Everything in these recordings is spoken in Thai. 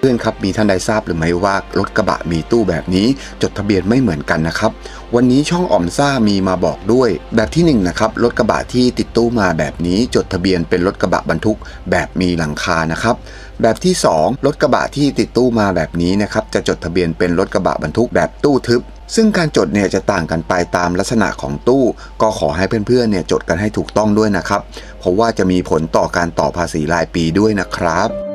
เพื่อนครับมีท่านใดทราบหรือไม่ว่ารถกระบะมีตู้แบบนี้ จดทะเบียนไม่เหมือนกันนะครับ วันนี้ช่องอ่อมซ่ามีมาบอกด้วย แบบที่หนึ่งนะครับรถกระบะที่ติดตู้มาแบบนี้จดทะเบียนเป็นรถกระบะบรรทุกแบบมีหลังคานะครับแบบที่ 2 รถกระบะที่ติดตู้มาแบบนี้นะครับจะจดทะเบียนเป็นรถกระบะบรรทุกแบบตู้ทึบซึ่งการจดเนี่ยจะต่างกันไปตามลักษณะของตู้ ก็ขอให้เพื่อนๆเนี่ยจดกันให้ถูกต้องด้วยนะครับ เพราะว่าจะมีผลต่อการต่อภาษีรายปีด้วยนะครับ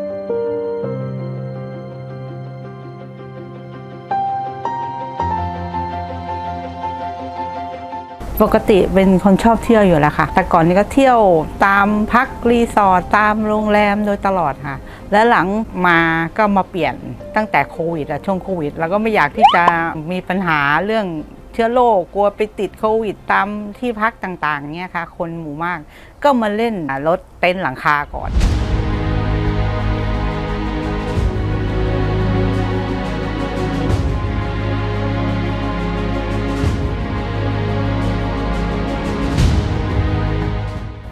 ปกติเป็นคนชอบเที่ยวอยู่แล้วค่ะ แต่ก่อนนี้ก็เที่ยวตามพักรีสอร์ทตามโรงแรมโดยตลอดค่ะ และหลังมาก็มาเปลี่ยนตั้งแต่โควิดอะช่วงโควิดแล้วก็ไม่อยากที่จะมีปัญหาเรื่องเชื้อโรคกลัวไปติดโควิดตามที่พักต่างๆเนี่ยค่ะ คนหมู่มากก็มาเล่นรถเต็นท์หลังคาก่อน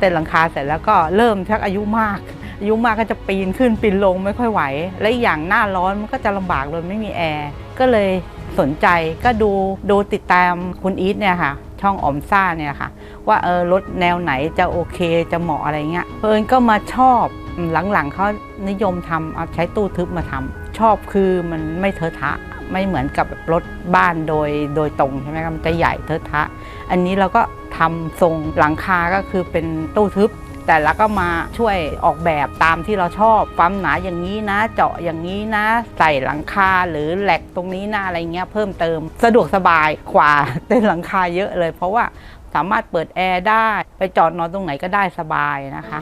เต็นหลังคาเสร็จแล้วก็เริ่มชักอายุมากอายุมากก็จะปีนขึ้นปีนลงไม่ค่อยไหว และอีกอย่างหน้าร้อนมันก็จะลำบากเลยไม่มีแอร์ก็เลยสนใจก็ดูดูติดตามคุณอีทเนี่ยค่ะ ช่องออมซ่าเนี่ยค่ะ ว่าเออรถแนวไหนจะโอเคจะเหมาะอะไรเงี้ยเพิ่นก็มาชอบหลังๆเขานิยมทำเอาใช้ตู้ทึบมาทำชอบคือมันไม่เทอะทะไม่เหมือนกับรถบ้านโดยโดยตรงใช่ไหมครับมันจะใหญ่เทอะทะ อันนี้เราก็ทำทรงหลังคาก็คือเป็นตู้ทึบ แต่แล้วก็มาช่วยออกแบบตามที่เราชอบความหนาอย่างนี้นะ เจาะอย่างนี้นะ ใส่หลังคาหรือแหลกตรงนี้นะอะไรเงี้ยเพิ่มเติมสะดวกสบายกว่าเต้นหลังคาเยอะเลย เพราะว่าสามารถเปิดแอร์ได้ ไปจอดนอนตรงไหนก็ได้สบายนะคะ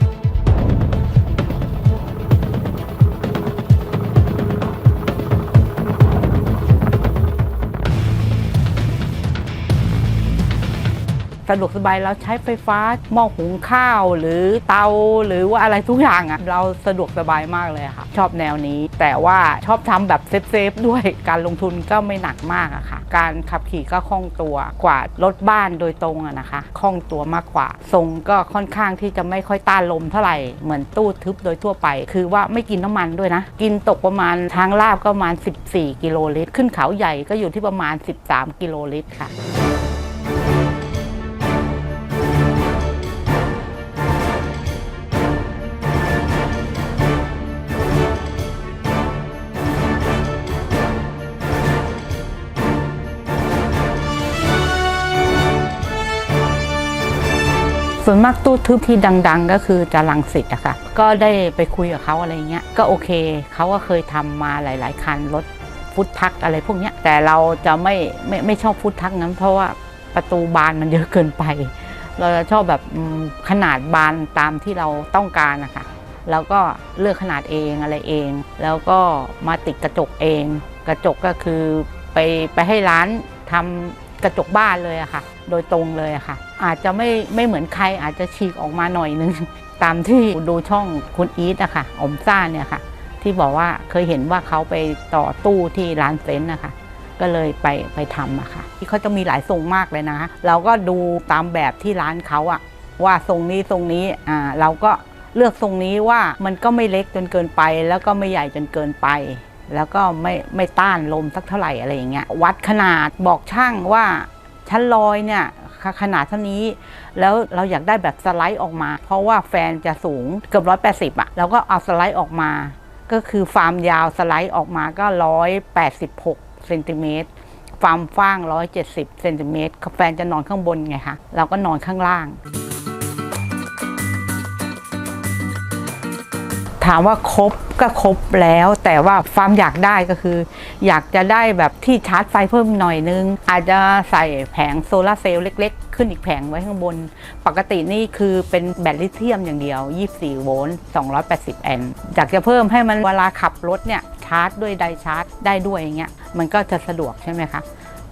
ะดวกสบายเราใช้ไฟฟ้าหม้อหุงข้าวหรือเตาหรือว่าอะไรทุกอย่างอะ่ะเราสะดวกสบายมากเลยค่ะ ชอบแนวนี้ แต่ว่าชอบทำแบบเซฟๆด้วยการลงทุนก็ไม่หนักมากอะค่ะ การขับขี่ก็คล่องตัวกว่ารถบ้านโดยตรงอะนะคะคล่องตัวมากกว่าทรงก็ค่อนข้างที่จะไม่ค่อยต้านลมเท่าไหร่เหมือนตู้ทึบโดยทั่วไป คือว่าไม่กินน้ำมันด้วยนะ กินตกประมาณทางลาบก็ประมาณ 14 กิโลลิตร ขึ้นเขาใหญ่ก็อยู่ที่ประมาณ 13 กิโลลิตรค่ะ ส่วนมากตู้ทึบที่ดัง ๆ ก็คือจะลังสิตอะค่ะ ก็ได้ไปคุยกับเขาอะไรเงี้ย ก็โอเค เขาก็เคยทำมาหลาย ๆ คันรถฟุตทักอะไรพวกเนี้ย แต่เราจะไม่ไม่ไม่ชอบฟุตทักนั้น เพราะว่าประตูบานมันเยอะเกินไป เราจะชอบแบบขนาดบานตามที่เราต้องการนะคะแล้วก็เลือกขนาดเองอะไรเอง แล้วก็มาติดกระจกเอง กระจกก็คือไปไปให้ร้านทำกระจกบ้านเลยอะค่ะ โดยตรงเลยอะค่ะ อาจจะไม่ไม่เหมือนใครอาจจะฉีกออกมาหน่อยนึง ตามที่ดูช่องคุณอีทอะค่ะอมซ่าเนี่ยค่ะ ที่บอกว่าเคยเห็นว่าเขาไปต่อตู้ที่ร้านเซนต์นะคะก็เลยไปไปทำอะค่ะ ที่เขาจะมีหลายทรงมากเลยนะ เราก็ดูตามแบบที่ร้านเขาอะว่าทรงนี้ทรงนี้อ่าเราก็เลือกทรงนี้ว่ามันก็ไม่เล็กจนเกินไป แล้วก็ไม่ใหญ่จนเกินไป แล้วก็ไม่ไม่ต้านลมสักเท่าไหร่อะไรอย่างเงี้ยวัดขนาดบอกช่างว่า ชั้นลอยเนี่ยขนาดเท่านี้ แล้วเราอยากได้แบบสไลด์ออกมา เพราะว่าแฟนจะสูงเกือบร้อยแปดสิบอะเราก็เอาสไลด์ออกมา ก็คือฟาร์มยาวสไลด์ออกมาก็ร้อยแปดสิบหกเซนติเมตรฟาร์มฟ้าง 170 เซนติเมตร แฟนจะนอนข้างบนไงคะ เราก็นอนข้างล่าง ถามว่าครบก็ครบแล้ว แต่ว่าความอยากได้ก็คือ อยากจะได้แบบที่ชาร์จไฟเพิ่มหน่อยนึง อาจจะใส่แผงโซลาร์เซลล์เล็ก ๆ ขึ้นอีกแผงไว้ข้างบน ปกตินี่คือเป็นแบตลิเธียมอย่างเดียว 24 โวลต์ 280 แอมป์อยากจะเพิ่มให้มันเวลาขับรถเนี่ยชาร์จด้วยไดชาร์จได้ด้วยอย่างเงี้ยมันก็จะสะดวกใช่ไหมคะ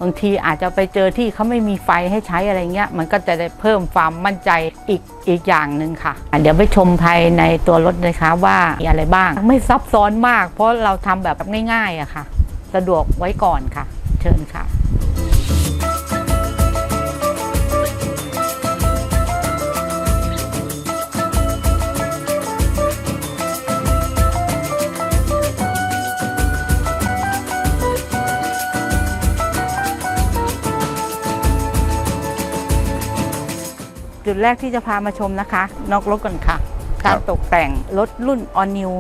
บางทีอาจจะไปเจอที่เขาไม่มีไฟให้ใช้อะไรเงี้ย มันก็จะได้เพิ่มความมั่นใจอีกอีกอย่างหนึ่งค่ะ เดี๋ยวไปชมภายในตัวรถเลยค่ะว่ามีอะไรบ้าง ไม่ซับซ้อนมาก เพราะเราทำแบบง่ายๆอะค่ะ สะดวกไว้ก่อนค่ะ เชิญค่ะ จุดแรกที่จะพามาชมนะคะ นอกรถก่อนค่ะ ครักาบ รตกแต่งรถรุ่น All New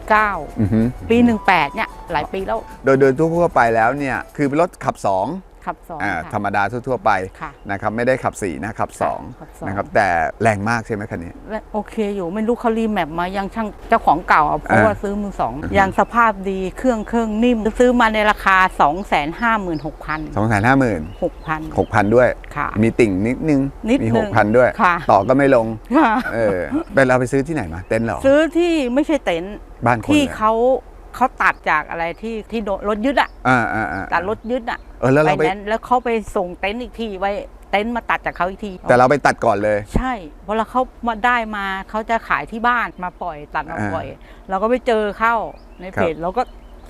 1.9 อือฮึปี 18 เนี่ย หลายปีแล้ว โดยโดยทั่วๆไปแล้วเนี่ยคือเป็นรถขับ2 ขับสองอ่าค่ะธรรมดาทั่วๆไปค่ะนะครับไม่ได้ขับ4นะขับขับสอง 2นะครับแต่แรงมากใช่ไหมคันนี้ และโอเคอยู่ไม่รู้เขารีแมปมายังช่างเจ้าของเก่าอะเพราะอ่า ว่าซื้อมือสองอือฮึยังสภาพดีเครื่องเครื่องนิ่ม ซื้อมาในราคา 2 5 6 0 0 0 2 5 0 0 0 0 6,000 6,000 ด้วย ค่ะ มีติ่งนิดนึงนิดมีนึง6,000 ด้วย ค่ะ ต่อก็ไม่ลง ค่ะ เออเป็นเราไปซื้อที่ไหนมา เต็นท์เหรอ ซื้อที่ไม่ใช่เต็นท์บ้านคนที่เลย เขา เขาตัดจากอะไรที่ที่โดนรถยึดอะอ่าอ่าอ่าตัดรถยึดอะเออแล้วไปเราไปนั้นแล้วเขาไปส่งเต็นท์อีกทีไว้เต็นท์มาตัดจากเขาอีกทีแต่เราไปตัดก่อนเลย ใช่เพราะเราเขามาได้มาเขาจะขายที่บ้านมาปล่อยตัดมาอ่าปล่อย เราก็ไปเจอเข้าในครัเพบจเราก็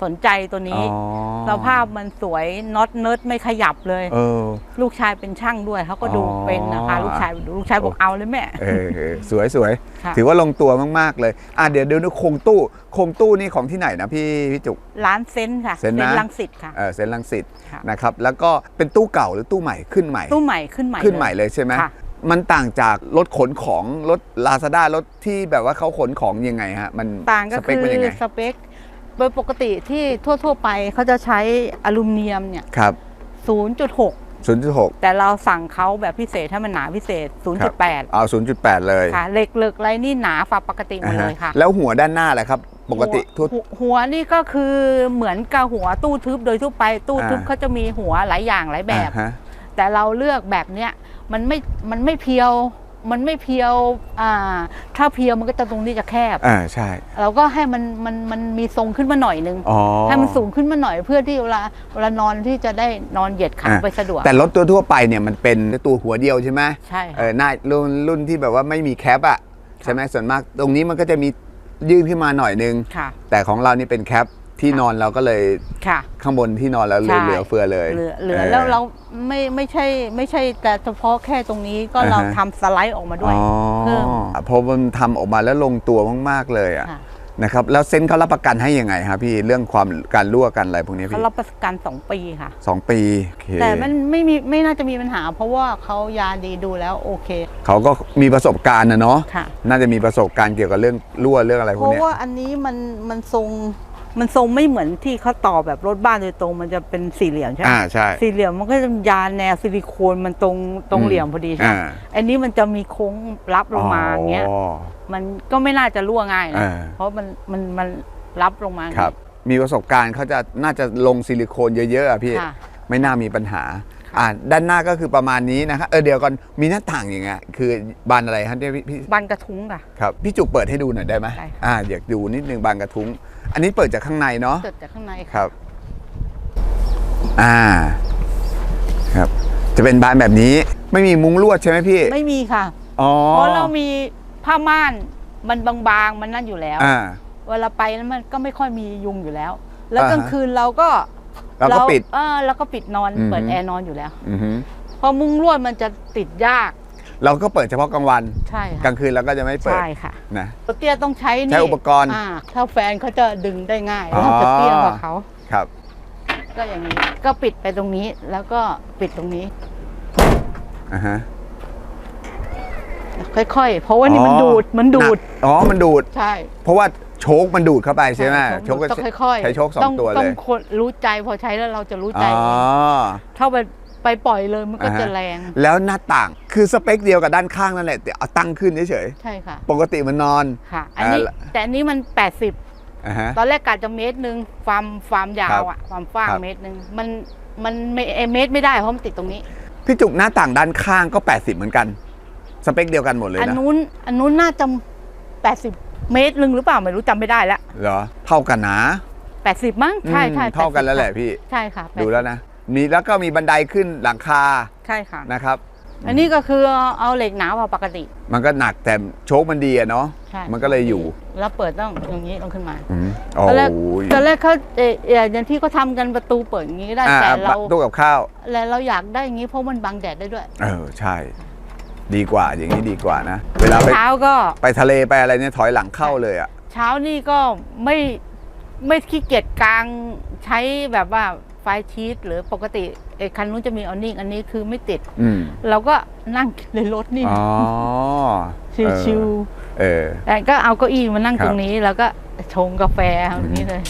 สนใจตัวอ๋นี้อสภาพมันสวยน็อตเนิร์ดไม่ขยับเลยเออลูกชายเป็นช่างด้วยเขาก็ดูอ๋อเป็นนะคะลูกชายดูลูกชายบอกเอาเลยแม่เออเออสวยสวยค่ะถือว่าลงตัวมากๆเลยอะเดี๋ยวเดี๋ยวดูโครงตู้โครงตู้นี่ของที่ไหนนะพี่พี่จุกร้านเซนต์ค่ะเซนต์นะลังสิตค่ะเออเซนต์ลังสิตค่ะนะครับแล้วก็เป็นตู้เก่าหรือตู้ใหม่ขึ้นใหม่ ตู้ใหม่ขึ้นใหม่ขึ้นใหม่เลยใช่ไหมค่ะมันต่างจากรถขนของรถลาซาด้ารถที่แบบว่าเขาขนของยังไงฮะมันต่างก็สเปคืคอเป็นยังไงสเปค โดยปกติที่ทั่ว ๆ ไปเขาจะใช้อลูมิเนียมเนี่ยครับ0.6 0.6 แต่เราสั่งเขาแบบพิเศษถ้ามันหนาพิเศษ 0.8 เอา 0.8 เลยค่ะเหล็กเหล็กอะไรนี่หนาฝ่าปกติหมอ่าดฮะเลยค่ะ แล้วหัวด้านหน้าแหละครับ ปกติทั่วหัวหัวนี่ก็คือเหมือนกับหัวตู้ทึบโดยทั่วไปตู้ทึบอ่าเขาจะมีหัวหลายอย่างหลายแบบอ่าฮะแต่เราเลือกแบบเนี้ยมันไม่มันไม่เพียว มันไม่เพียวอ่าถ้าเพียวมันก็จะตรงนี้จะแคบ อ่าใช่ เราก็ให้มันมันมันมีทรงขึ้นมาหน่อยนึง อ๋อให้มันสูงขึ้นมาหน่อยเพื่อที่เวลาเวลานอนที่จะได้นอนเหยียดขาอ่าไปสะดวก แต่รถตัวทั่วไปเนี่ยมันเป็นตัวหัวเดียวใช่ไหมใช่เอค่ะอหน้ารุ่นรุ่นที่แบบว่าไม่มีแคปอะใช่ไหมส่วนมาก ตรงนี้มันก็จะมียื่นขึ้นมาหน่อยนึง ค่ะ แต่ของเรานี่เป็นแคป ที่นอนเราก็เลยค่ะ ข้างบนที่นอนเราเหลือใช่ เหลือเฟือเลยเหลือเหลือแล้วเราไม่ไม่ใช่ไม่ใช่แต่เฉพาะแค่ตรงนี้ก็เราอ่าฮะทำสไลด์ออกมาด้วยอ๋อเพิ่มพอมันทำออกมาแล้วลงตัวมากๆเลยอะค่ะนะครับแล้วเซ็นเขารับประกันให้ยังไงครับพี่เรื่องความการรั่วกันอะไรพวกนี้เขาพี่รับประกัน2ปีค่ะ สองปีโอเคแต่มันไม่มีไม่น่าจะมีปัญหา เพราะว่าเขายาดีดูแล้วโอเคเขาก็มีประสบการณ์นะเนาะค่ะ น่าจะมีประสบการณ์เกี่ยวกับเรื่องรั่วเรื่องอะไรพเพวกราะเนี้ย ว่าอันนี้มันมันทรง มันทรงไม่เหมือนที่เขาต่อแบบรถบ้านโดยตรงมันจะเป็นสี่เหลี่ยมใช่ไหมอ่าใช่ สี่เหลี่ยมมันก็จะยาแนวซิลิโคนมันตรงตรงอืมเหลี่ยมพอดีใช่ไหมอ่า อันนี้มันจะมีโค้งรับลงมาอย่างเงี้ย อ๋อ มันก็ไม่น่าจะรั่วง่ายนะ อ่า เพราะมันมันมันรับลงมาครับมีประสบการณ์เขาจะน่าจะลงซิลิโคนเยอะๆอะพี่ ค่ะ ไม่น่ามีปัญหาค่ะ อ่าด้านหน้าก็คือประมาณนี้นะครับเออเดี๋ยวก่อนมีหน้าต่างอย่างเงี้ยคือบานอะไรฮะที่พี่พี่บันกระทุ้งค่ะ ครับพี่จุกเปิดให้ดูหน่อยได้ไหมได้ค่ะ อ่าอยากดูนิดนึงบานกระทุ้ง อันนี้เปิดจากข้างในเนาะ เกิดจากข้างในคค่ะรับ อ่า ครับ จะเป็นบานแบบนี้ ไม่มีมุ้งลวดใช่ไหมพี่ ไม่มีค่ะ อ๋อเพราะเรามีผ้าม่านมันบางๆมันนั่นอยู่แล้ว อ่า เวลาไปนั้นมันก็ไม่ค่อยมียุงอยู่แล้ว แล้วอ่าฮะ กลางคืนเราก็ เราก็ปิดเออเราก็ปิดนอนอือฮึ เปิดแอร์นอนอยู่แล้ว อือฮึเพราะมุ้งลวดมันจะติดยากเราก็เปิดเฉพาะกลางวัน ใช่กลาค่ะงคืนเราก็จะไม่เปิดใช่ค่ะนะ ตัวเตี้ยต้องใช้นี่ใช้อุปกรณ์อ่าถ้าแฟนเขาจะดึงได้ง่ายอ๋อแล้วจะเตี้ยกว่าเขาครับ ก็อย่างนี้ ก็ปิดไปตรงนี้แล้วก็ปิดตรงนี้ อ่าฮะค่อยๆ เพราะว่านี่มันดูดมันดูด หกอ๋อ มันดูด ใช่ เพราะว่าโชคมันดูดเข้าไปใช่ไหมโชคก็ต้องค่อยๆใช้โชคสองตัวเลต้องยคนรู้ใจพอใช้แล้วเราจะรู้ใจอ๋อถ้าไปไปปล่อยเลยมันก็อ่าฮะจะแรง แล้วหน้าต่างคือสเปคเดียวกับด้านข้างนั่นแหละแต่เอาตั้งขึ้นเฉยใช่ค่ะๆปกติมันนอนค่ะอันนี้อ่าแต่อันนี้มัน 80อ่าฮะตอนแรกกะจะเมตรหนึ่งความความยาวอะความฟ้างครับเมตรหนึ่งมันมันไม่เอเมตรไม่ได้เพราะมันติดตรงนี้พี่จุกหน้าต่างด้านข้างก็ 80 เหมือนกัน สเปคเดียวกันหมดเลยอันนะนู้นอันนู้นน่าจะ80 เมตรหนึ่งหรือเปล่าไม่รู้จำไม่ได้ละเหรอเท่ากันนะ80มั้งใช่ใช่อืมเท่ากันแล้วแหละพี่ ใช่ค่ะ80ดูแล้วนะ มีแล้วก็มีบันไดขึ้นหลังคาใช่ค่ะ นะครับ อันนี้ก็คือเอาเหล็กหนากว่าปกติ มันก็หนักแต่โชคมันดีอะเนาะใช่ มันก็เลยอยู่แล้วเปิดต้องอย่างนี้ต้องขึ้นมาอืมโอ้ตอนแรกยตอนแรกเขาเอ่อเอ่ออย่างที่เขาทำกันประตูเปิดอย่างนี้ก็ได้อ่าแต่เราตู้กับข้าวแต่เราอยากได้อย่างนี้เพราะมันบังแดดได้ด้วย เออใช่ ดีกว่าอย่างนี้ดีกว่านะ เวลาไปเช้าก็ไปทะเลไปอะไรเนี่ยถอยหลังเข้าเลยอะเช้านี่ก็ไม่ไม่ขี้เกียจกลางใช้แบบว่าไฟชีตหรือปกติไอ้คันนู้นจะมีออนิ่งอันนี้คือไม่ติดอืมเราก็นั่งในรถนี่อ๋อชิวเออๆแต่ก็เอาเก้าอี้มานั่งครับตรงนี้แล้วก็ชงกาแฟอย่างนี้เลย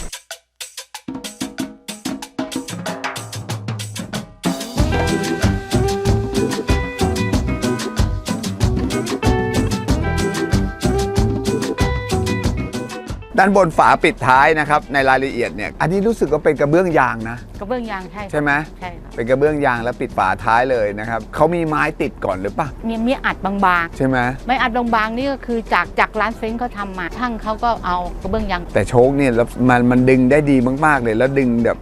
ด้านบนฝาปิดท้ายนะครับในรายละเอียดเนี่ย อันนี้รู้สึกว่าเป็นกระเบื้องยางนะ กระเบื้องยางใช่ค่ะใช่ไหมใช่ค่ะเป็นกระเบื้องยางแล้วปิดฝาท้ายเลยนะครับเขามีไม้ติดก่อนหรือปะเนี่ยมีอัดบางใช่ไหมๆไม่อัดบางๆนี่ก็คือจากจากร้านเซ้งเขาทำมาช่างเขาก็เอากระเบื้องยาง แต่โชคเนี่ยแล้วมันมันดึงได้ดีมากๆเลยแล้วดึงแบบ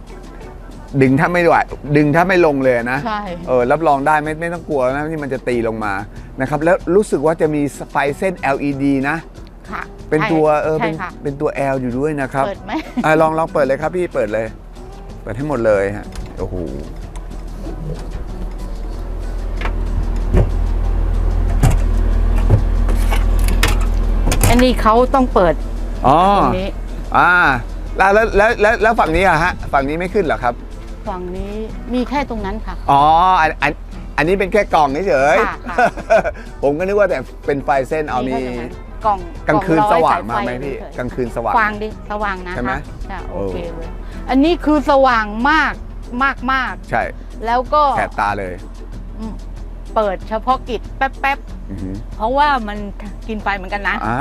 ดึงถ้าไม่ไหวดึงถ้าไม่ลงเลยนะใช่เออรับรองได้ไม่ไม่ต้องกลัวนะที่มันจะตีลงมานะครับแล้วรู้สึกว่าจะมีไฟเส้น LED นะ ค่ะเป็นใช่ตัวเออใช่เป็นค่ะเป็นตัว L อยู่ด้วยนะครับ เปิดไหม อะลองลองเปิดเลยครับพี่เปิดเลย เปิดให้หมดเลยฮะโอ้โหอันนี้เขาต้องเปิดอ๋อตรงนี้อ่าแล้วแล้วแล้วแล้วแล้วฝั่งนี้อะฮะฝั่งนี้ไม่ขึ้นเหรอครับฝั่งนี้มีแค่ตรงนั้นค่ะ อ๋ออันอันอันนี้เป็นแค่กล่องเฉยค่ะค่ะๆผมก็นึกว่าแต่เป็นไฟเส้นเอามีแค่ตรงนั้น กล่องกลางคืนล่อสไว่างมาสยฟไหมพี่เฉยๆกลางคืนสว่างฟางดิสว่างนะใช่ไหมคะจะโอเคโอ้เลยอันนี้คือสว่างมากมากมากใช่ แล้วก็แสบตาเลยอืมเปิดเฉพาะกิจแป๊บอือหือๆเพราะว่ามันกินไฟเหมือนกันนะอ่า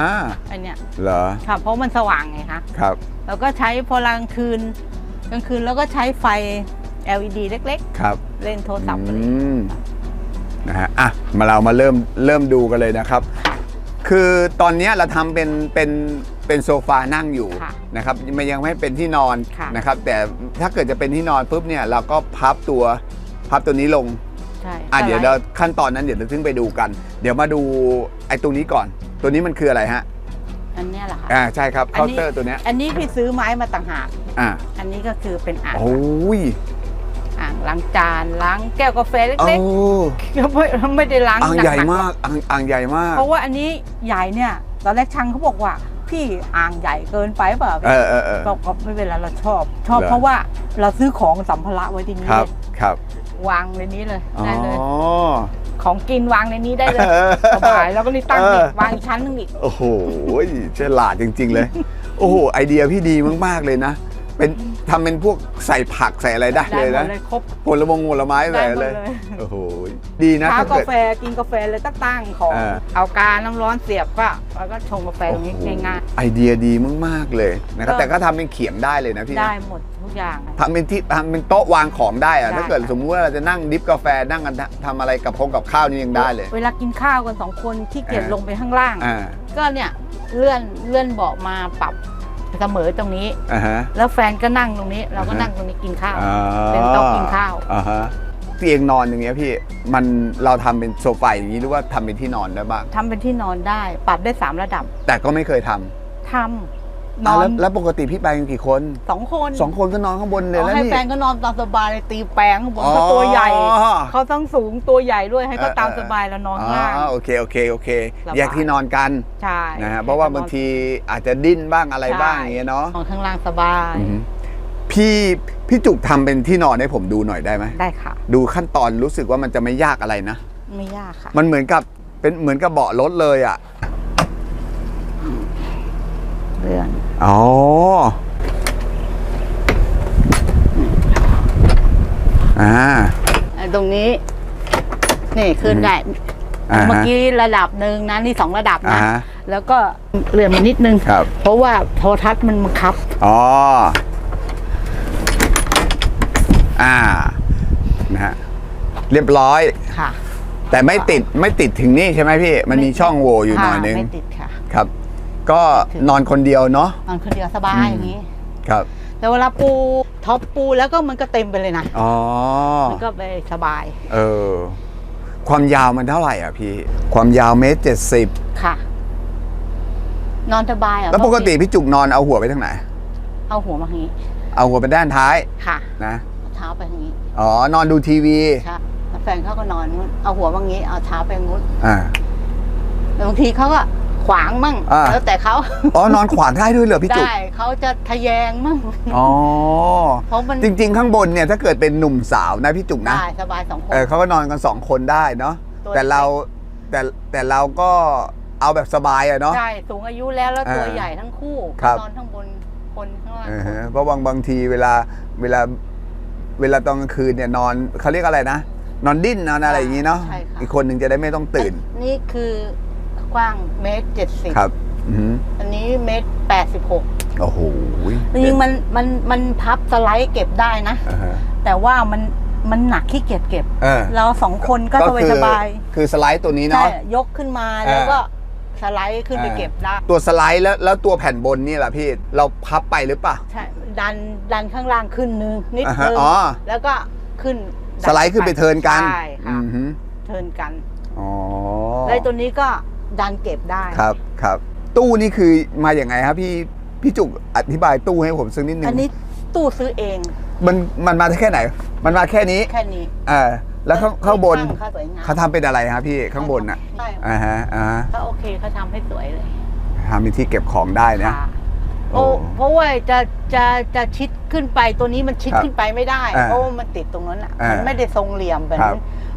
อันเนี้ยเหรอค่ะเพราะมันสว่างไงคะครับแล้วก็ใช้พอกลางคืนกลางคืนแล้วก็ใช้ไฟ LED เล็กครับๆเล่นโทรศัพท์อะไรอืมนะฮะอะมาเรามาเริ่มเริ่มดูกันเลยนะครับ คือตอนเนี้ยเราทำเป็นเป็นเป็นโซฟานั่งอยู่ค่ะนะครับมันยังไม่เป็นที่นอนค่ะนะครับแต่ถ้าเกิดจะเป็นที่นอนปุ๊บเนี่ยเราก็พับตัวพับตัวนี้ลงใช่อะเดี๋ยวสไลเราขั้นตอนนั้นเดี๋ยวเราถึงไปดูกัน เดี๋ยวมาดูไอ้ตรงนี้ก่อน ตัวนี้มันคืออะไรฮะอันเนี้ยแหละค่ะอ่าใช่ครับอันเคาน์นี้เตอร์ตัวเนี้ยอันนี้พี่ซื้อไม้มาต่างหากอ่าอันนี้ก็คือเป็นอ่างโอ้ยอ่าง ล้างจานล้างแก้วกาแฟโอ้เล็กๆก็ไม่ไม่ได้ล้างอ่างนักๆใหญ่มากอ่างอ่างใหญ่มาก เพราะว่าอันนี้ใหญ่เนี่ยตอนแรกช่างเขาบอกว่า พี่อ่างใหญ่เกินไปเปล่าเออเออเออ บอกว่าไม่เป็นไรเราชอบ ชอบเหรอ เพราะว่าเราซื้อของสัมภาระไว้ที่นี่ครับครับวางในนี้เลยอ๋อ ได้เลยของกินวางในนี้ได้เลยเออสบายแล้วก็นี่ตั้งเอออีกวางอีกชั้นหนึงอีก โอ้โหฉลาดจริง ๆ เลย โอ้โห ไอเดียพี่ดีมาก ๆ เลยนะ เป็น ทำเป็นพวกใส่ผักใส่อะไรได้ได้เลยหมนะดเลยครบ ผลมงผลไม้ใส่ได้หมดเลยเลย โอ้โหดีนะเช้าถ้ากาเกิดแฟกินกาแฟเลยก็ตั้งของเออเอากาน้ำร้อนเสียบก็แล้วก็ชงกาแฟตรงนี้โอ้โหง่าย ไอเดียดีมากๆเลยนะครับก็แต่ก็ทำเป็นเขียงได้เลยนะพี่ๆนะได้หมดทุกอย่าง ทำเป็นที่ทำเป็นโต๊ะวางของได้อะได้ ถ้าเกิดค่ะสมมุติว่าเราจะนั่งดิฟกาแฟนั่งกันทำอะไรกับพงกับข้าวนี่ยังได้เลย เวลากินข้าวกันสองคนที่เกียจอ่า ลงไปข้างล่าง อ่า ก็เนี่ยเลื่อนเลื่อนเบาะมาปรับ เสมอตรงนี้ อ่าฮะ แล้วแฟนก็นั่งตรงนี้ เราก็อ่าฮะนั่งตรงนี้กินข้าวอ่าเป็นโต๊ะกินข้าว อ่าฮะเตียงนอนอย่างเงี้ยพี่มันเราทำเป็นโซฟาอย่างนี้หรือว่าทำเป็นที่นอนได้บ้างทำเป็นที่นอนได้ ปรับได้สามระดับแต่ก็ไม่เคยทำทำ นอะอนแล้วแล้วปกติพี่ไปกันกี่คนสองคนสองคนก็นอนข้างบนเลยเอาแล้วให้นี่ แฟนก็นอนตามสบายเลยตีแปลงข้างบนอ๋อเขาตัวใหญ่ เขาต้องสูงตัวใหญ่ด้วยให้เขาเออ ตามเออสบายแล้วนอนอ๋ข้างล่างอโอเคโอเคโอเคสบาย แยกที่นอนกันใช่นะฮะเพราะว่าบางทีอาจจะดิ้นบ้างอะไรบ้างใช่อย่างเงี้ยเนาะนอนข้างล่างสบาย อือหือพี่พี่จุกทำเป็นที่นอนให้ผมดูหน่อยได้ไหมได้ค่ะ ดูขั้นตอนรู้สึกว่ามันจะไม่ยากอะไรนะ ไม่ยากค่ะ มันเหมือนกับเป็นเหมือนกับเบาะรถเลยอะ เรื่อง อ๋อ อ่าไอ้ตรงนี้ นี่ขึ้นได้อ่าฮะเมื่อกี้ระดับหนึ่งนะนี่สองระดับอ่านะฮะแล้วก็เลื่อนมานิดนึง ครับ เพราะว่าโทรทัศน์มันบังคับ อ๋อ อ่า นะฮะ เรียบร้อย ค่ะแต่ไม่ติดไม่ติดถึงนี่ใช่ไหมพี่ มันมีช่องโหว่อยู่หน่อยนึง ค่ะไม่ติดค่ะ ครับ ก็นอนคนเดียวเนาะนอนคนเดียวสบายอืมอย่างนี้ ครับ แต่เวลาปูท็อปปูแล้วก็มันก็เต็มไปเลยนะอ๋อมันก็ไปสบาย เออ ความยาวมันเท่าไหร่อะพี่ ความยาวเมตรเจ็ดสิบค่ะ นอนสบายอะแล้วปกติพี่จุกนอนเอาหัวไปทางไหน เอาหัวมาทางนี้ เอาหัวไปด้านท้ายค่ะ นะเอาเท้าไปทางนี้ อ๋อ นอนดูทีวีใช่แล้วแฟนเขาก็นอนนู้นเอาหัวมางี้ เอาเท้าไปงู้น อ่าแต่บางทีเขาก็ ขวางมั่งอ่า แล้วแต่เขาอ๋อนอนขวางได้ด้วยเหรอพี่จุกได้เขาจะทะแยงมั่งอ๋อ เพราะมันจริง ๆ ข้างบนเนี่ยถ้าเกิดเป็นหนุ่มสาวนะพี่จุกนะ ได้สบายสองคน เออเขาก็นอนกันสองคนได้เนาะตัวแต่เราแต่แต่เราก็เอาแบบสบายอะเนาะ ใช่สูงอายุแล้วแล้วตัวอ่าใหญ่ทั้งคู่ครับ นอนข้างบนคนข้างล่าง อือฮะเพราะบางบางทีเวลาเวลาเวลาตอนกลางคืนเนี่ยนอนเขาเรียกอะไรนะ นอนดิ้นนอนอะไรอย่างงี้เนาะใช่ค่ะ อีกคนหนึ่งจะได้ไม่ต้องตื่น นี่คือ กว้างเมตรเจ็ดสิบครับอือฮึอันนี้เมตรแปดสิบหกโอ้โหจริงๆมันมันมันพับสไลด์เก็บได้นะ อ่าฮะ แต่ว่ามันมันหนักขี้เกียจเก็บ เออเราสองคนก็สบายคือสบายคือสไลด์ตัวนี้ใช่เนาะ ยกขึ้นมาแล้วอ่าก็สไลด์ขึ้นไปอ่า เก็บได้ตัวสไลด์แล้วแล้วตัวแผ่นบนนี่แหละพี่ เราพับไปหรือเปล่าใช่ดันดันข้างล่างขึ้นนึงนิดอ่าฮะนึงอ๋อ แล้วก็ขึ้นสไลด์ขึ้นไปเทิร์นกันใช่ค่ะอือฮึเทิร์นกัน อ๋อ แล้วตัวนี้ก็ ดันเก็บได้ ครับครับ ตู้นี่คือมาอย่างไงครับพี่พี่จุกอธิบายตู้ให้ผมสักนิดนึงอันนี้ตู้ซื้อเอง มันมันมาแค่ไหน มันมาแค่นี้แค่นี้อ่าแล้วข้างข้างบนเขาสวยงามเขาทำเป็นอะไรครับพี่ข้างบนน่ะใช่อ่าฮะอ่าฮะก็โอเคเขาทำให้สวยเลยทำเป็นที่เก็บของได้นะค่ะโอ้โอ้เพราะว่าจะจะจะชิดขึ้นไปตัวนี้มันชิดครับขึ้นไปไม่ได้อ่าเพราะว่ามันติดตรงนั้นอะอ่ามัมันไม่ได้ทรงเหลี่ยมเหมือนครับ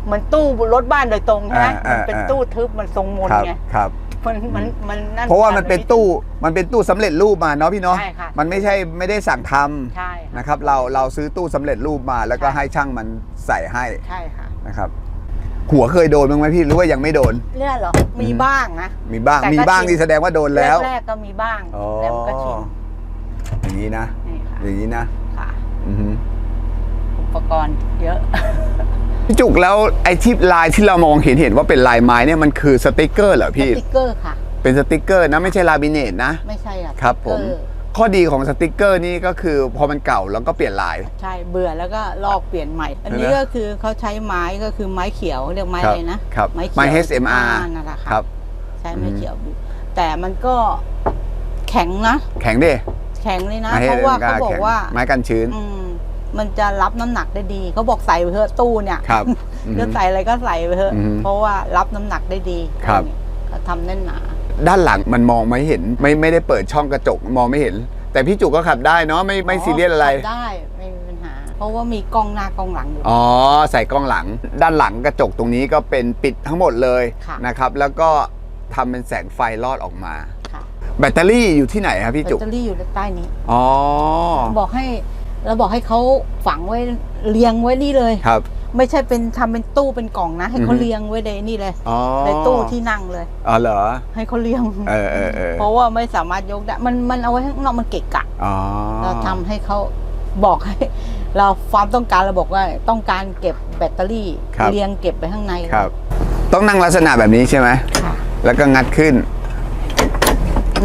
เหมือนตู้รถบ้านโดยตรงใช่ไหมอ่ามันเป็นอ่า ตู้ทึบมันทรงมนครับไงครับมันมันมันนั่นเพราะว่ามันเป็นตู้มันเป็นตู้สำเร็จรูปมาเนาะพี่เนาะใช่ค่ะมันไม่ใช่ไม่ได้สั่งทำใช่ค่ะ นะครับ เราเราซื้อตู้สำเร็จรูปมา แล้วก็ใช่ ให้ช่างมันใส่ให้ใช่ค่ะนะครับหัวเคยโดนบ้างไหมพี่หรือว่ายังไม่โดนเรื่องเหรอ มีอืมบ้างนะ มีบ้างแต่ก็มีบ้างชิน ที่แสดงว่าโดนแล้วแรกๆก็มีบ้างอ๋อแต่มันก็ชินอย่างนี้นะ นี่ค่ะอย่างนี้นะค่ะ อือฮึอุ ปกรณ์เยอะ พี่จุกแล้วไอ้ที่ลายที่เรามองเห็นเห็นว่าเป็นลายไม้เนี่ยมันคือสติกเกอร์เหรอสพี่ ติกเกอร์ค่ะ เป็นสติกเกอร์นะไม่ใช่ลามิเนตนะ ไม่ใช่อะครับสผติ๊กมเกอร์ข้อดีของสติกเกอร์นี่ก็คือพอมันเก่าแล้วก็เปลี่ยนลาย ใช่เบื่อแล้วก็ลอกเปลี่ยนใหม่ อันนี้เห็นไหมก็คือเขาใช้ไม้ก็คือไม้เขียวเรียกไม้ครัอะบไรนะครับไม้เขียวไม้ HMR านั่นแหละคค่ะรับ ใช้ไม้อืมเขียวบิวแต่มันก็แข็งนะ แข็งดิแข็งเลยนะไม้เพราะว่าเขา HMR บอกแข็งว่า ไม้กันชื้น อืม มันจะรับน้ำหนักได้ดีเขาบอกใส่ไปเถอะตู้เนี่ยครับอืมจะใส่อะไรก็ใส่ไปเถอะอืมเพราะว่ารับน้ำหนักได้ดีครับเขาทำแน่นหนา ด้านหลังมันมองไม่เห็น ไม่ไม่ได้เปิดช่องกระจกมองไม่เห็น แต่พี่จุกก็ขับได้เนาะไม่ไม่ซีเรียสอะไรขับได้ไม่มีปัญหา เพราะว่ามีกล้องหน้ากล้องหลังอยู่อ๋อใส่กล้องหลัง ด้านหลังกระจกตรงนี้ก็เป็นปิดทั้งหมดเลยค่ะนะครับ แล้วก็ทำเป็นแสงไฟลอดออกมาค่ะแบตเตอรี่อยู่ที่ไหนครับพี่แบตจุกเตอรี่อยู่ใต้นี้อ๋อบอกให้ เราบอกให้เขาฝังไว้เรียงไว้นี่เลยครับ ไม่ใช่เป็นทำเป็นตู้เป็นกล่องนะ ให้เขาอือฮึเรียงไว้ในนี่เลยอ๋อในตู้ที่นั่งเลยอ๋อเหรอให้เขาเรียงเออเออเออเพราะว่าไม่สามารถยกได้มันมันเอาไว้ข้างนอกมันเกะกะอ๋อเราทำให้เขาบอกให้ เราความต้องการเราบอกว่าต้องการเก็บแบตเตอรี่ครับเรียงเก็บไปข้างในครับ ต้องนั่งลักษณะแบบนี้ใช่ไหมค่ะแล้วก็งัดขึ้น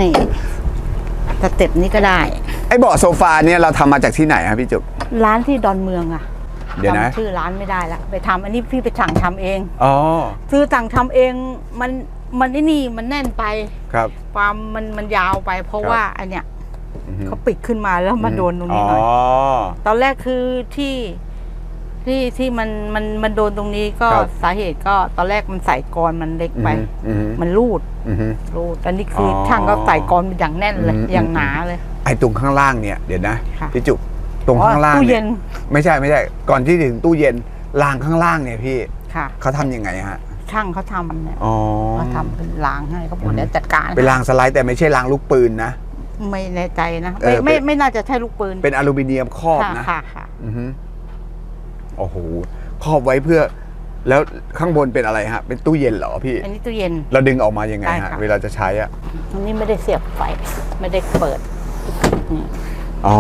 นี่สเต็ปนี้ก็ได้ไอ้เบาะโซฟาเนี่ยเราทำมาจากที่ไหนครับพี่จุกร้านที่ดอนเมืองอะเดี๋ยวนะ จำชื่อร้านไม่ได้ละไปทำอันนี้พี่ไปสั่งทำเอง อ๋อ ซื้อสั่งทำเองมันมันไอ้นี่มันแน่นไป ครับ ความมันมันยาวไป เพราะครับ ว่าอันเนี้ยอือฮึเขาปิดขึ้นมาแล้วมาโดนตรงนี้หน่อย อ๋อ ตอนแรกคือที่ที่ที่มันมันมันโดนตรงนี้ก็ครับ สาเหตุก็ตอนแรกมันใส่กรมันเล็กไป อือฮึมันรูดอือฮึ รูดอันนี้คือออช่างก็ใส่กรมันอย่างแน่นเลย อืมอย่างหนาเลย ไอ้ตรงข้างล่างเนี่ยเดี๋ยวนะค่ะพี่จุกตรงข้างล่างตู้เย็ยนไม่ใช่ไม่ใช่ ก่อนที่ถึงตู้เย็นรางข้างล่างเนี่ยพี่ค่ะ เขาทำยังไงฮะช่างเขาทำเนี่ยอ๋อเขาทำเป็นรางให้เขาบออืกมเดี๋ยวจัดการเป็นรางสไลด์แต่ไม่ใช่รางลูกปืนนะ ไม่แน่ใจนะเอไม่อไม่เป็น ไม่น่าจะใช่ลูกปืนเป็นอลูมิเนียมครอบค่ะนะ ค่ะค่ะอือฮึโอ้โหครอบไว้เพื่อ แล้วข้างบนเป็นอะไรฮะ เป็นตู้เย็นเหรอพี่ อันนี้ตู้เย็น เราดึงออกมายังไงได้ฮะ ค่ะ เวลาจะใช้อะอันนี้ไม่ได้เสียบไฟไม่ได้เปิดนี่ อ๋อ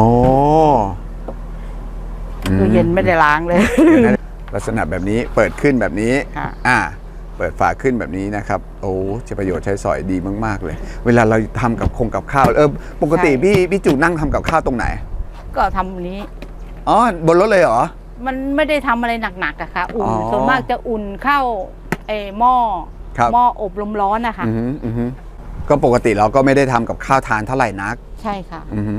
ตู้เย็นไม่ได้ล้างเลยเดี๋ยวนะลักษณะแบบนี้เปิดขึ้นแบบนี้ค่ะอ่า เปิดฝาขึ้นแบบนี้นะครับ โอ้จะประโยชน์ใช้สอยดีมาก ๆ เลย เวลาเราทำกับคงกับข้าว เออ ปกติพี่พี่จูนั่งทำกับข้าวตรงไหน ก็ทำอันนี้ อ๋อ บนรถเลยเหรอ มันไม่ได้ทำอะไรหนักๆอะค่ะ อุ่นอ๋อส่วนมากจะอุ่นเข้าเออหม้อครับหม้ออบลมร้อนนะคะอือฮึอือฮึก็ปกติเราก็ไม่ได้ทำกับข้าวทานเท่าไหร่นัก ใช่ค่ะ อือฮึ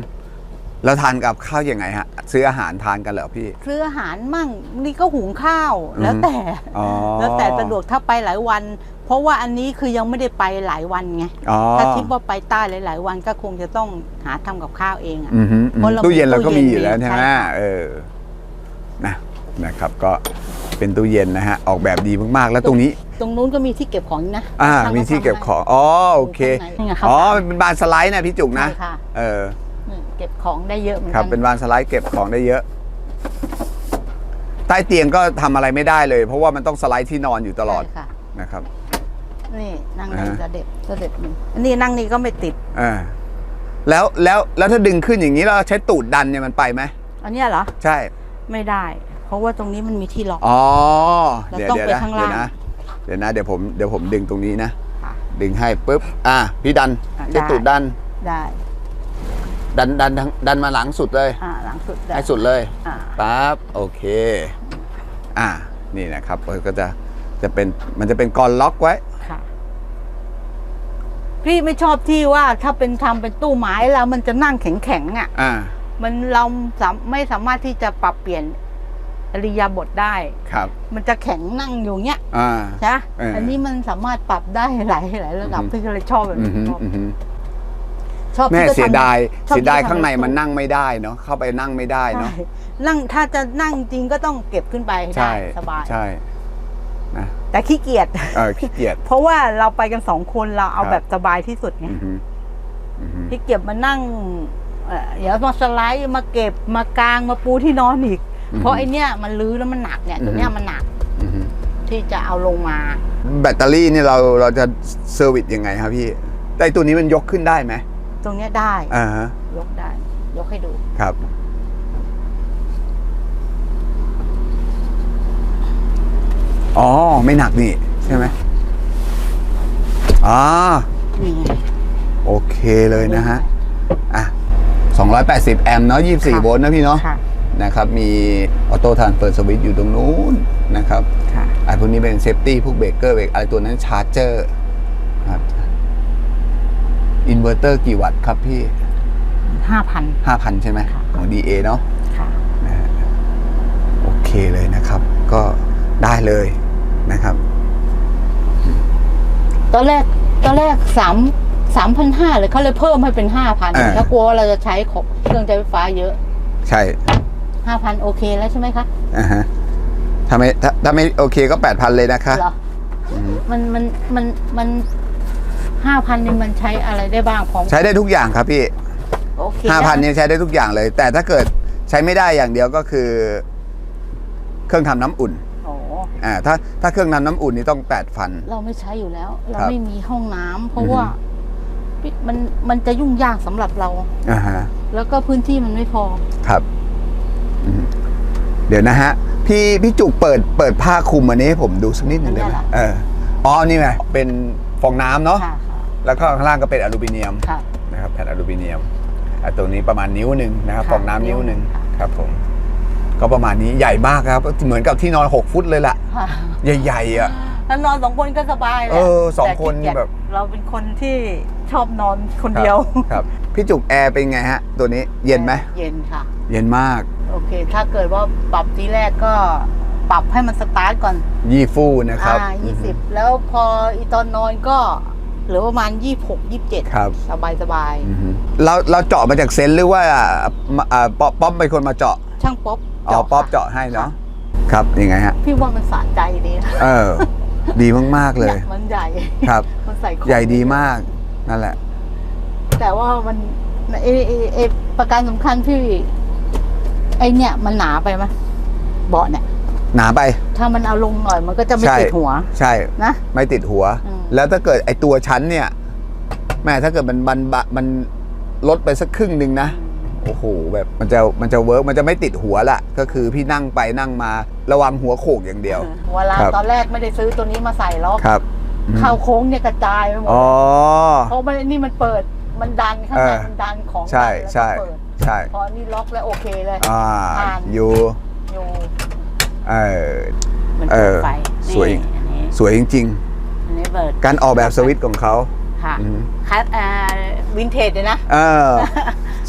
แล้วทานกับข้าวยังไงฮะ ซื้ออาหารทานกันเหรอพี่ ซื้ออาหารมั่งนี่ก็หุงข้าวแล้วแต่ อ๋อแล้วแต่สะดวกถ้าไปหลายวัน เพราะว่าอันนี้คือยังไม่ได้ไปหลายวันไงอ๋อถ้าทิปว่าไปใต้หลาย ๆ วันก็คงจะต้องหาทำกับข้าวเองอะ อือฮึอือเพราะฮึเราตู้เย็นเราก็มีตู้เย็นอยู่แล้วใช่ไหมใช่ค่ะ เออนะ นะครับ ก็เป็นตู้เย็นนะฮะออกแบบดีมากๆ แล้วตรงนี้ ตรงนู้นก็มีที่เก็บของอีกนะอ่าช่งมีที่เก็บของอ๋อโอเคนี่ไงครับอ๋อเป็นบานสไลด์นะพี่จุกนะ ใช่ค่ะเออนี่เก็บของได้เยอะเหมือนคกัรับเป็นบานสไลด์เก็บของได้เยอะ ใต้เตียงก็ทำอะไรไม่ได้เลย เพราะว่ามันต้องสไลด์ที่นอนอยู่ตลอดใช่ค่ะ นะครับ นี่นั่งอ่าในฮะจะเด็ดจะเด็ดมันอันนี้นั่งนี่ก็ไม่ติด อ่าแล้วแล้วแล้วถ้าดึงขึ้นอย่างนี้เราใช้ตูดดันเนี่ยมันไปไหมอันเนี้ยเหรอ ใช่ ไม่ได้เพ ราะว่าตรงนี้มันมีที่ล็อก อ๋อเราเดี๋ยวต้องเดี๋ยวไปนะข้างเดี๋ยวล่างนะเดี๋ยวนะเดี๋ยวผมเดี๋ยวผมดึงตรงนี้นะ ค่ะดึงให้ปุ๊บอะพี่ดันอะใช้ได้ตูดดันได้ดันดันดันดันมาหลังสุดเลย อ่าหลังสุดได้ให้สุดเลยอ่าปั๊บโอเค อะนี่นะครับก็จะจะเป็นมันจะเป็นกรล็อกไว้ ค่ะ พี่ไม่ชอบที่ว่าถ้าเป็นทำเป็นตู้ไม้แล้วมันจะนั่งแข็งๆอะ อ่า มันเราสามไม่สามารถที่จะปรับเปลี่ยน อริยาบทได้ ครับ มันจะแข็งนั่งอยู่เงี้ยอ่า ใช่เอออั อันนี้มันสามารถปรับได้หลายหลายระดับอือฮึพี่ก็เลยชอบแบบอือนี้ฮึชอบอือฮึชอบแม่ที่จะเสียทำดายชอบเสียดายที่จะทำข้างในเป็นมันตู้นั่งไม่ได้เนาะเข้าไปนั่งไม่ได้เนาะใช่นั่งถ้าจะนั่งจริงก็ต้องเก็บขึ้นไปใช่ได้สบาย ใช่นะแต่ขี้เกียจ เออขี้เกียจ เพราะว่าเราไปกันสองคนเราเอาครับ แบบสบายที่สุดไงอือฮึอือฮึขี้เกียจมานั่งเอ่อเดี๋ยวมาสไลด์มาเก็บมากางมาปูที่นอนอีก เพราะไอเนี้ยมันลื้อแล้วมันหนักเนี่ยตัวเนี้ยมันหนักอือฮึที่จะเอาลงมา แบตเตอรี่นี่เราเราจะเซอร์วิสยังไงครับพี่แต่ตัวนี้มันยกขึ้นได้ไหมตรงเนี้ยได้อ่าฮะยกได้ ยกให้ดูครับ อ๋อไม่หนักนี่ใช่ไหมอ่านี่ไงโอเคเลยนะฮะอะ280 แอมป์เนาะ24 โวลต์นะพี่เนาะค่ะ นะครับ มีออโต้ทรานเฟอร์สวิตอยู่ตรงนู้นนะครับค่ะ ไอ้พวกนี้เป็นเซฟตี้พวกเบรกเกอร์เบรกอะไรตัวนั้นชาร์จเจอร์ครับอินเวอร์เตอร์กี่วัตต์ครับพี่ห้าพัน5,000ใช่ไหมค่ะ ของ DA เนาะค่ะ นะฮะโอเคเลยนะครับ ก็ได้เลยนะครับ ตอนแรกตอนแรกสามสามพันห้าเลยเขาเลยเพิ่มให้เป็นห้าพันอ่าถ้ากลัวว่าเราจะใช้ของเครื่องใช้ไฟฟ้าเยอะ ใช่ ห้าพันโอเคแล้วใช่ไหมคะอ่าฮะถ้าไม่ถ้าถ้าไม่โอเคก็8,000เลยนะคะเหรออมันมันมันมันห้าพันนี่มันใช้อะไรได้บ้างของใช้ได้ทุกอย่างครับพี่โอเค5,000เนี่ยใช้ได้ทุกอย่างเลย แต่ถ้าเกิดใช้ไม่ได้อย่างเดียวก็คือ เครื่องทำน้ำอุ่นโอ้อ่าถ้าถ้าเครื่องทำน้ำอุ่นนี่ต้อง8,000เราไม่ใช้อยู่แล้ว เราครับไม่มีห้องน้ำเพราะอือฮึ ว่าพี่มันมันจะยุ่งยากสำหรับเรา อ่าฮะแล้วก็พื้นที่มันไม่พอ ครับอืม เดี๋ยวนะฮะ พี่พี่จุกเปิดเปิดผ้าคลุมอันนี้ให้ผมดูสักนิดหนึ่งได้ไหมอันเนี้ยเหรอเอออ๋อนี่ไงเป็นฟองน้ำเนาะค่ะค่ะ แล้วก็ข้างล่างก็เป็นอลูมิเนียมค่ะ นะครับแผ่นอลูมิเนียมอะตัวนี้ประมาณนิ้วหนึ่งนะครับค่ะฟองน้ำนิ้วหนึ่งนิ้วหนึ่งค่ะครับผม ก็ประมาณนี้ใหญ่มากครับ เหมือนกับที่นอน 6 ฟุตเลยล่ะ ค่ะใหญ่ๆอะแล้วนอนสองคนก็สบายแหละเออสองแต่คนขี้เกียจแบบ เราเป็นคนที่ชอบนอนคนเดียวครับครับ พี่จุกแอร์เป็นไงฮะ ตัวนี้เย็นไหม เย็นค่ะ เย็นมาก โอเค ถ้าเกิดว่าปรับทีแรกก็ปรับให้มันสตาร์ทก่อนยี่ฟู่นะครับอ่ายี่สิบแล้วพออีตอนนอนก็เหลือประมาณยี่หกยี่สิบเจ็ดครับ สบายสบายอือฮึเราเราเจาะมาจากเซนต์หรือว่าอ่าอ่าป๊อปป๊อปเป็นคนมาเจาะช่างป๊อปอ๋อป๊อปเจาะให้เนาะครับยังไงฮะ พี่ว่ามันสะใจดีนะเออ ดีมากๆเลยนี่มันใหญ่ ครับ มันใส่ของใหญ่ดีมากนั่นแหละ แต่ว่ามันเอเอเอประการสำคัญพี่ ไอเนี่ยมันหนาไปไหมเบาะเนี่ย หนาไป ถ้ามันเอาลงหน่อยมันก็จะไม่ใช่ ติดหัว ใช่ นะ ไม่ติดหัว อืม แล้วถ้าเกิดไอตัวชั้นเนี่ย แม่ถ้าเกิดมันมันบะมันลดไปสักครึ่งหนึ่งนะ โอ้โห แบบมันจะมันจะเวิร์กมันจะไม่ติดหัวละก็คือพี่นั่งไปนั่งมาระวังหัวโขกอย่างเดียว เวลาครับ ตอนแรกไม่ได้ซื้อตัวนี้มาใส่ล็อกครับอืมเข้าโค้งเนี่ยกระจายไปหมดอ๋อ เพราะมันนี่มันเปิดมันดันข้างในเออมันดันของใช่ดันแล้วก็ใช่ เปิด ใช่พอนี่ล็อกแล้วโอเคเลยอ่าผ่านอยู่อยู่เออมันเอเปิดอไฟสวยนี่อันนี้สวยจริง อันนี้เปิดๆ การออกแบบสวิตช์ของเขาค่ะอืมคัสอ่าวินเทจเลยนะ เออ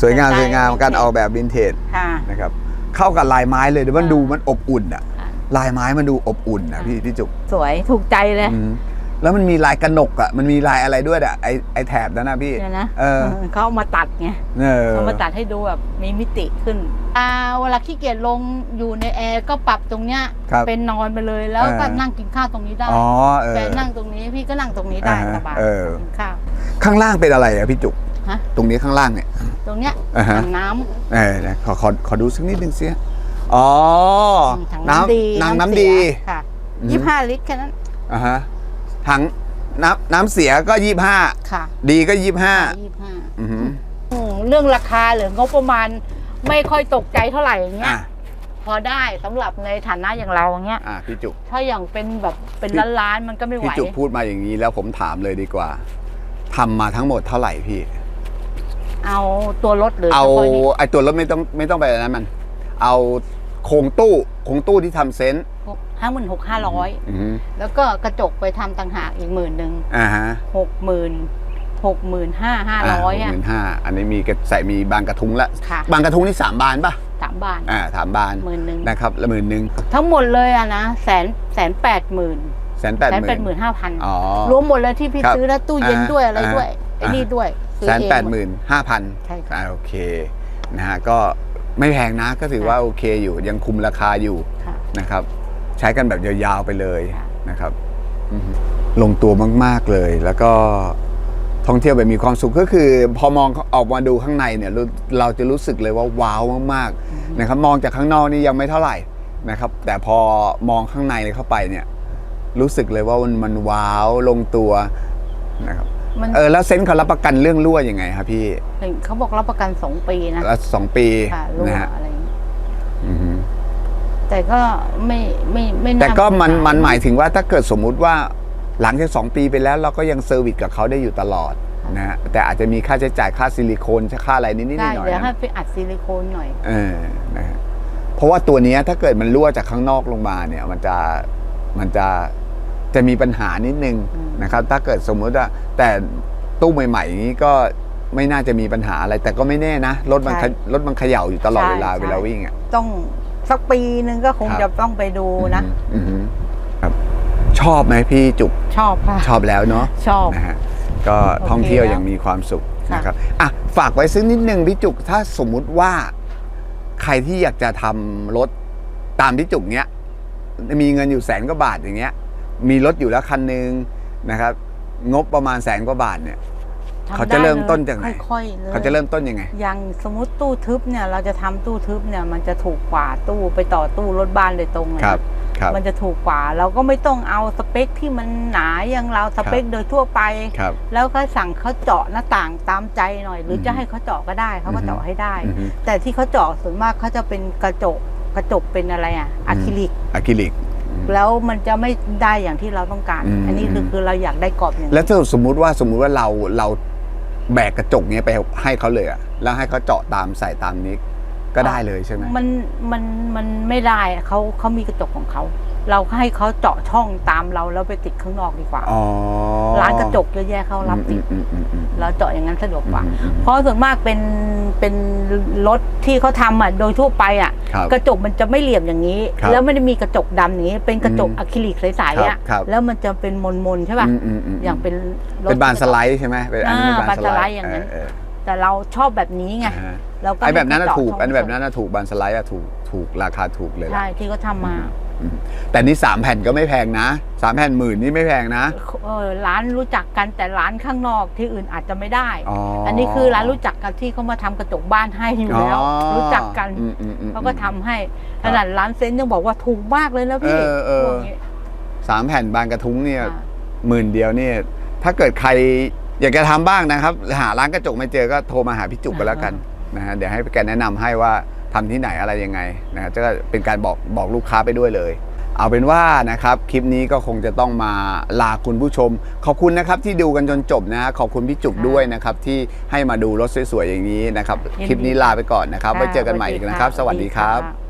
สวยงามสไตล์สวยงามวินเทจการออกแบบวินเทจ ค่ะ นะครับเข้ากับลายไม้เลยเดี๋ยวมันค่ะดูมันอบอุ่นอะค่ะ ลายไม้มันดูอบอุ่นนะค่ะพี่พี่จุกสวยถูกใจเลย อืม แล้วมันมีลายกระหนกอะมันมีลายอะไรด้วยอะไอไอแถบนั้นนะพี่เนี่ยนะเออเขาเอามาตัดไงเออเอามาตัดให้ดูแบบมีมิติขึ้นอ่าเวลาขี้เกียจลงอยู่ในแอร์ก็ปรับตรงเนี้ยครับเป็นนอนไปเลยแล้วก็เออนั่งกินข้าวตรงนี้ได้อ๋อเออแฟนนั่งตรงนี้พี่ก็นั่งตรงนี้ได้อ่าฮะสบายเออกินข้าวข้างล่างเป็นอะไรอะพี่จุกฮะตรงนี้ข้างล่างเนี่ย ตรงเนี้ยอ่าฮะถังน้ำเออนะขอขอขอดูสักนิดนึงเสียอ๋อถังน้น้ำดีำนางน้ำดีเสียค่ะอืมยี่ห้าลิตรแค่นั้นอ่าฮะ ถังน้ำน้ำเสียก็ยี่ห้าค่ะดีก็ยี่ห้ายี่ห้าอือหือเรื่องราคาหรืองบประมาณไม่ค่อยตกใจเท่าไหร่อย่างเงี้อะยพอได้สำหรับในฐานะอย่างเราอย่างเงี้ยอะพี่จุกถ้าอย่างเป็นแบบเป็นพี่ล้านๆมันก็ไม่ไหวพี่จุกพูดมาอย่างนี้แล้วผมถามเลยดีกว่าทำมาทั้งหมดเท่าไหร่พี่ เอาตัวรถหรือเอาฉพะนี้ไอ้ตัวรถไม่ต้องไม่ต้องไปอันนั้นมัน เอาโครงตู้โครงตู้ที่ทำเซนต์ ห้าหมื่นหกห้าร้อยอือหือแล้วก็กระจกไปทำต่างหากอีกหมื่นหนึ่งอ่าฮะหกหมื่นหกหมื่นห้าห้าร้อยหอะมื่นห้าอันนี้มีกระใส่มีบานกระทุ้งละ ค่ะบานกระทุ้งนี่สามบานป่ะสามบาทอ่าสามบานหมื่นหนึ่งนะครับละหมื่นหนึ่งทั้งหมดเลยอะนะแสนแสนแปดหมื่นแสนแปดแสนหมื่แปดนหมื่นห้าพันอ๋อ รวมหมดเลยที่พี่ครับซื้อแล้วตู้เย็นอ่าด้วยอะไรด้วยอ่าไอ้นี่ด้วยซื้อแสนเองแปดหมื่นห้าพัน ใช่ค่ะ อ่าโอเคนะฮะก็ไม่แพงนะก็ถือว่าโอเคอยู่ยังคุมราคาอยู่ค่ะ นะครับ ใช้กันแบบยาวๆไปเลยค่ะนะครับอือฮึลงตัวมากๆเลย แล้วก็ท่องเที่ยวแบบมีความสุขก็คือ พอมองออกมาดูข้างในเนี่ยรู้เราจะรู้สึกเลยว่าว้าวมากๆนะครับ มองจากข้างนอกนี่ยังไม่เท่าไหร่นะครับ แต่พอมองข้างในเข้าไปเนี่ย รู้สึกเลยว่ามันมันว้าวลงตัวนะครับมันเออแล้วเซ็นเขารับประกันเรื่องรั่วยังไงครับพี่เห็นเขาบอกรับประกันสองปีนะแล้วสองปีค่ะรั่วนะฮะอะไรอย่างเงี้ยอือฮึ แต่ก็ไม่ไม่ไม่น่าแต่ก็มันปัญหามันหมายถึงว่าถ้าเกิดสมมุติว่าหลังจากสองปีไปแล้วเราก็ยังเซอร์วิสกับเขาได้อยู่ตลอดนะฮะแต่อาจจะมีค่าใช้จ่ายค่าซิลิโคนค่าอะไรนิดๆหได้น่อยเดี๋ยวๆให้นะไปอัดซิลิโคนหน่อย เออนะฮะเพราะว่าตัวเนี้ยถ้าเกิดมันรั่วจากข้างนอกลงมาเนี่ยมันจะมันจะจะมีปัญหานิดนึงอืม นะครับ ถ้าเกิดสมมุติว่าแต่ตู้ใหม่ๆอย่างนี้ก็ไม่น่าจะมีปัญหาอะไร แต่ก็ไม่แน่นะรถมันขยรถมันเขย่าอยู่ตลอดเวลาเวลาวิ่งอะ ต้อง สักปีหนึ่งก็คงครับ จะต้องไปดูนะ อือฮึครับ ชอบไหมพี่จุกชอบค่ะ ชอบแล้วเนาะชอบ นะฮะก็โอเคท่องเที่ยวแล้วอย่างมีความสุขค่ะ นะครับอะฝากไว้ซึ่งนิดนึงพี่จุกถ้าสมมุติว่า ใครที่อยากจะทำรถตามพี่จุกเนี้ยมีเงินอยู่แสนกว่าบาทอย่างเงี้ย มีรถอยู่แล้วคันหนึ่งนะครับ งบประมาณแสนกว่าบาทเนี่ย ทำเขาจะได้เริ่มลยต้นจากไหน ค่อยๆเลย เขาจะเริ่มต้นยังไง อย่างสมมติตู้ทึบเนี่ยเราจะทำตู้ทึบเนี่ยมันจะถูกกว่าตู้ไปต่อตู้รถบ้านโดยตรงเลยครับครับ มันจะถูกกว่า เราก็ไม่ต้องเอาสเปคที่มันหนาอย่างเราสเปคโดยทั่วไป ครับ แล้วก็สั่งเขาเจาะหน้าต่างตามใจหน่อย หรืออมจะให้เขาเจาะก็ได้เขาก็อือฮึ เจาะให้ได้ อือฮึ แต่ที่เขาเจาะส่วนมากเขาจะเป็นกระจกกระจกเป็นอะไรอะอะคริลิก อะคริลิกอืมแล้วมันจะไม่ได้อย่างที่เราต้องการ อืม อันนี้คือคือเราอยากได้กรอบอย่างนี้แล้วถ้าสมมุติว่าสมมุติว่าเราเรา แบกกระจกเนี้ยไปให้เขาเลยอะแล้วให้เขาเจาะตามใส่ตามนี้ก็ได้เลยใช่ไหมมันมันมันไม่ได้อะเขาเขามีกระจกของเขา เราให้เขาเจาะช่องตามเราแล้วไปติดข้างนอกดีกว่าอ๋อร้านกระจกเยอะแยะเขารับติดอืมอืมอืมอืม เราเจาะอย่างนั้นสะดวกกว่า อืมอืม เพราะส่วนมากเป็นเป็นรถที่เขาทำอะโดยทั่วไปอะ ครับ กระจกมันจะไม่เหลี่ยมอย่างนี้ ครับแล้วไม่ได้มีกระจกดำอย่างนี้ เป็นกระจกอืมอะคริลิกใสๆอะครับครับ แล้วมันจะเป็นมนๆใช่ป่ะอืมอืมมอย่างเป็นรถ เป็นบานสไลด์ใช่ไหมเป็นอันนี้เป็นอ่าบานสไลบานสไลด์ด์อย่างนั้น เออแต่เราชอบแบบนี้เออไงอ่าฮะเราก็ไอ้แบบนั้นน่ะม่ถูกเจาะอันแบบช่งนั้นน่ะถูกบานสไลด์อะถูกถูกราคาถูกเลยล่ะ ใช่ที่เขาทำมา อืม แต่นี่สามแผ่นก็ไม่แพงนะสามแผ่นหมื่นนี่ไม่แพงนะเออร้านรู้จักกันแต่ร้านข้างนอกที่อื่นอาจจะไม่ได้อ๋ออัอันนี้คือร้านรู้จักกันที่เขามาทำกระจกบ้านให้อยู่แล้ว รู้จักกันเขาก็ทำให้ขนาดร้านเซนต์ยังบอกว่าถูกมากเลยนะพี่เออเออพวกนี้สามแผ่นบานกระทุ้งเนี่ยค่ะหมื่นเดียวเนี่ยถ้าเกิดใครอยากจะทำบ้างนะครับ หาร้านกระจกไม่เจอก็โทรมาหาพี่จุกกันแล้วกันนะฮะเดี๋ยวให้แกแนะนำให้ว่า ทำที่ไหนอะไรยังไงนะฮะจะเป็นการบอกบอกลูกค้าไปด้วยเลย เอาเป็นว่านะครับคลิปนี้ก็คงจะต้องมาลาคุณผู้ชม ขอบคุณนะครับที่ดูกันจนจบนะฮะขอบคุณพี่จุกด้วยนะครับที่ให้มาดูรถสวยๆอย่างนี้นะครับคลิปนี้ลาไปก่อนนะครับไว้เจอกันใหม่อีกนะครับ สวัสดีครับะ